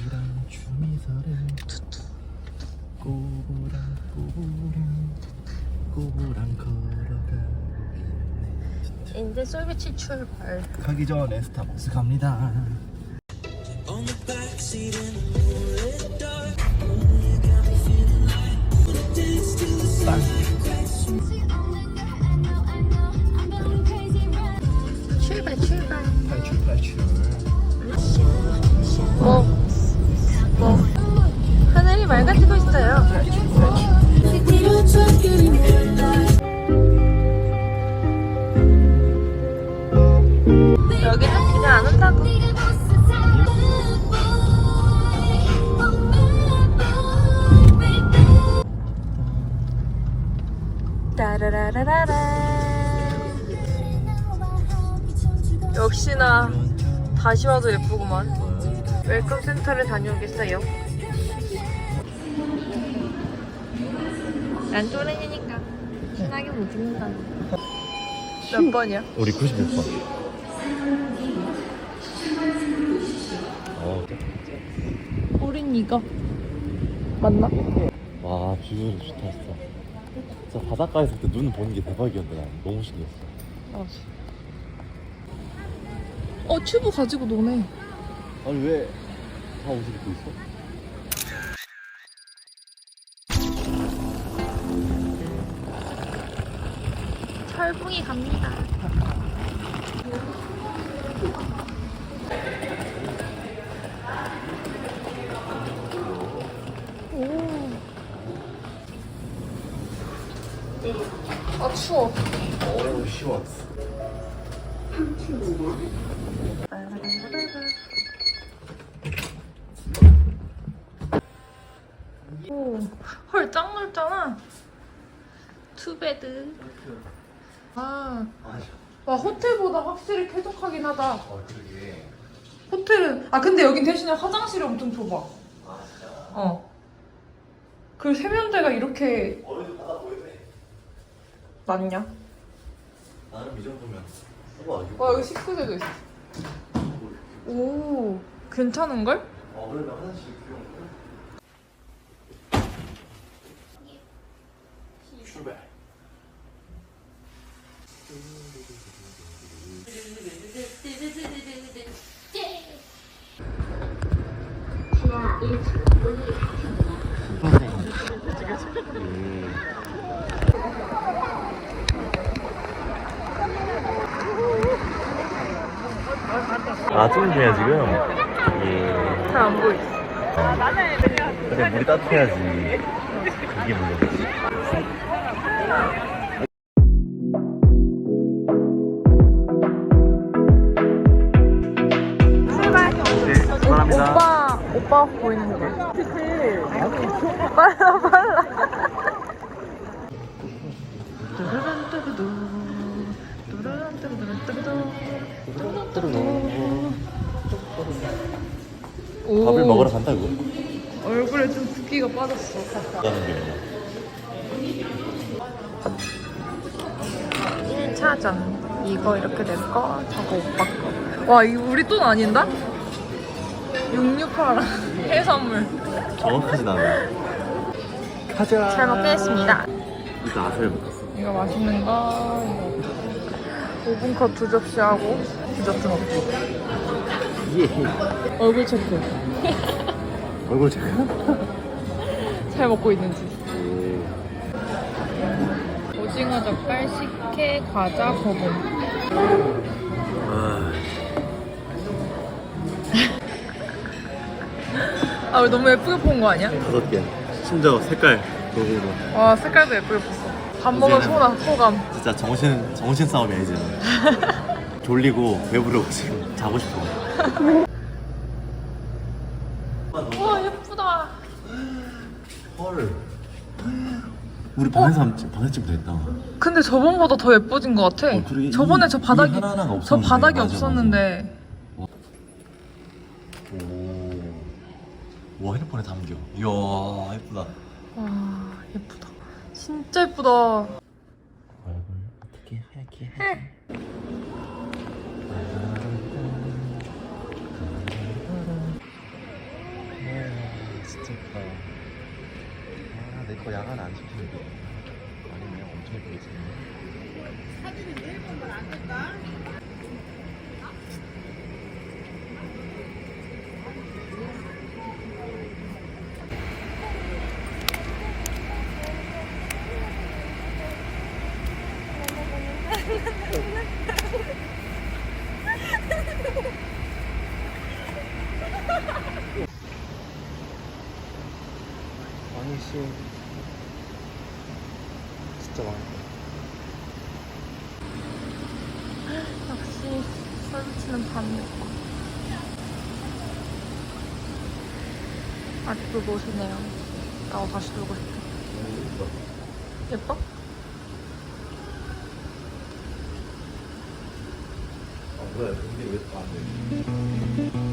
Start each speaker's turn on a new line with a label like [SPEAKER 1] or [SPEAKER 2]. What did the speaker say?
[SPEAKER 1] 꼬부랑 주미서를 꼬부랑 꼬부랑 꼬부랑 걸어가고 있네
[SPEAKER 2] 이제 솔비치 출발.
[SPEAKER 1] 가기 전에 스타벅스 갑니다
[SPEAKER 2] 출발 출발.
[SPEAKER 1] 탈출
[SPEAKER 2] 뭐? 라라라라라. 역시나 다시 와도 예쁘구만. 웰컴 센터를 다녀오겠어요. 난 또래니까 신나게 못 찍는다. 몇 번이야?
[SPEAKER 1] 우리 96번 어,
[SPEAKER 2] 우린 이거 맞나?
[SPEAKER 1] 와 뷰는 좋다 진짜 진짜 바닷가에서 그때 눈 보는 게 대박이었네 난 너무 신기했어
[SPEAKER 2] 어 튜브 가지고 노네.
[SPEAKER 1] 아니 왜 다 옷을 입고 있어?
[SPEAKER 2] 철붕이 갑니다. 아 추워.
[SPEAKER 1] 시원
[SPEAKER 2] 오, 헐, 짱 넓잖아. 투베드. 아, 와, 호텔보다 확실히 쾌적하긴 하다.
[SPEAKER 1] 어 그러게
[SPEAKER 2] 호텔은, 아, 근데 여긴 대신에 화장실이 엄청 좁아. 어. 그 세면대가 이렇게 낮냐?
[SPEAKER 1] 나름 이 정도면 이거
[SPEAKER 2] 와, 여기 식구대도 있어. 오, 괜찮은걸?
[SPEAKER 1] 어 그래도 화장실 귀여운데 출발 아 찍는 중이야 지금? 예.
[SPEAKER 2] 잘안 보이지?
[SPEAKER 1] 근데 물이 따뜻해야지 이게 문제지. 네 출발합니다
[SPEAKER 2] 오빠, 오빠 보이는 거. 그치. 빨라, 빨라. 오.
[SPEAKER 1] 밥을 먹으러 간다고
[SPEAKER 2] 얼굴에 좀 붓기가 빠졌어.
[SPEAKER 1] 가는 길이야
[SPEAKER 2] 1차전. 이거 이렇게 내 거, 저거 오빠 거. 와, 이거 우리 돈 아닌다? 668원. 해산물.
[SPEAKER 1] 정확하진 않아 가자
[SPEAKER 2] 잘 먹겠습니다.
[SPEAKER 1] 일단 아사히 먹었어
[SPEAKER 2] 이거 맛있는 거, 이거. 오븐 컷 두 접시 하고, 디저트 먹고.
[SPEAKER 1] 예
[SPEAKER 2] 얼굴 체크.
[SPEAKER 1] 얼굴 체크
[SPEAKER 2] 잘 먹고 있는지.
[SPEAKER 1] 예.
[SPEAKER 2] 오징어 젓갈, 식혜, 과자, 거봉.
[SPEAKER 1] 아,
[SPEAKER 2] 아, 우리 너무 예쁘게 본 거 아니야?
[SPEAKER 1] 다섯 개 심지어 색깔 그거로
[SPEAKER 2] 와, 색깔도 예쁘게 봤어. 밥 먹은 소감, 소감.
[SPEAKER 1] 진짜 정신 정신 싸움이야 이제 는 졸리고 배부르고 지금 자고 싶어
[SPEAKER 2] 와, 예쁘다.
[SPEAKER 1] 헐 우리 방에서 한- 방에 찍으면 됐다
[SPEAKER 2] 근데 저번보다 더 예뻐진 것 같아.
[SPEAKER 1] 어, 그러게.
[SPEAKER 2] 저번에
[SPEAKER 1] 이-
[SPEAKER 2] 저 바닥이
[SPEAKER 1] 하나하나가
[SPEAKER 2] 저
[SPEAKER 1] 없었는데.
[SPEAKER 2] 바닥이
[SPEAKER 1] 맞아,
[SPEAKER 2] 없었는데
[SPEAKER 1] 오. 와 핸드폰에 담겨 이야 예쁘다
[SPEAKER 2] 와 예쁘다. 진짜 예쁘다.
[SPEAKER 1] 얼굴 어떻게 하얗게? 예 쁘다. 아, 내 거 야간 안 시키는데. 아니네, 엄청 예쁘게 찍네. 아니, 씨. 진짜 많다.
[SPEAKER 2] 역시 서비스는 밤이었고 아직도 노시네요 나도 다시 놀고 싶어 예뻐?
[SPEAKER 1] 아, 뭐야, 근데 왜안 돼?